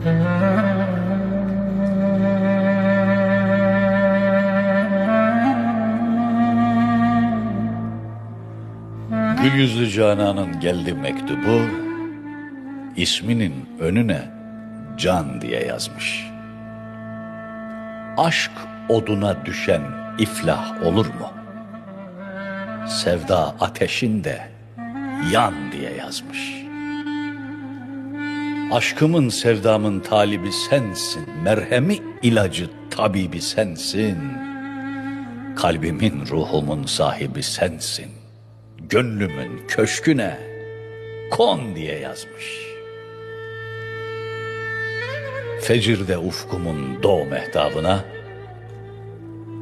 Gül yüzlü Canan'ın geldi mektubu, isminin önüne can diye yazmış. Aşk oduna düşen iflah olur mu? Sevda ateşinde yan diye yazmış. Aşkımın sevdamın talibi sensin, merhemi ilacı tabibi sensin. Kalbimin ruhumun sahibi sensin gönlümün köşküne kon diye yazmış. Fecirde ufkumun doğ mehtabına,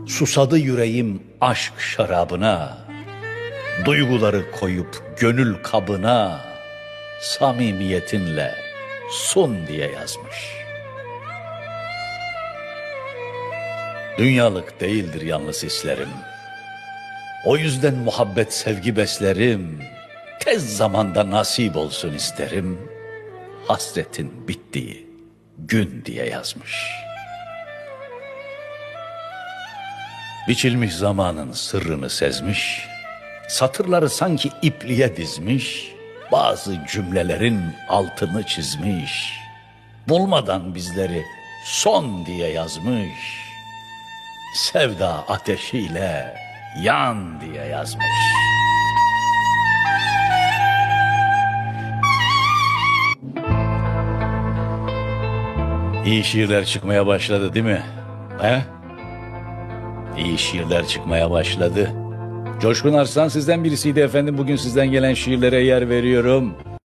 susadı yüreğim aşk şarabına, duyguları koyup gönül kabına, samimiyetinle sun diye yazmış. Dünyalık değildir yalnız hislerim.'' O yüzden muhabbet sevgi beslerim. Tez zamanda nasip olsun isterim. Hasretin bittiği gün diye yazmış. Biçilmiş zamanın sırrını sezmiş. Satırları sanki ipliğe dizmiş. Bazı cümlelerin altını çizmiş. Bulmadan bizleri son diye yazmış. Sevda ateşiyle yan diye yazmış. İyi şiirler çıkmaya başladı değil mi? He? İyi şiirler çıkmaya başladı. Coşkun Arslan sizden birisiydi efendim. Bugün sizden gelen şiirlere yer veriyorum.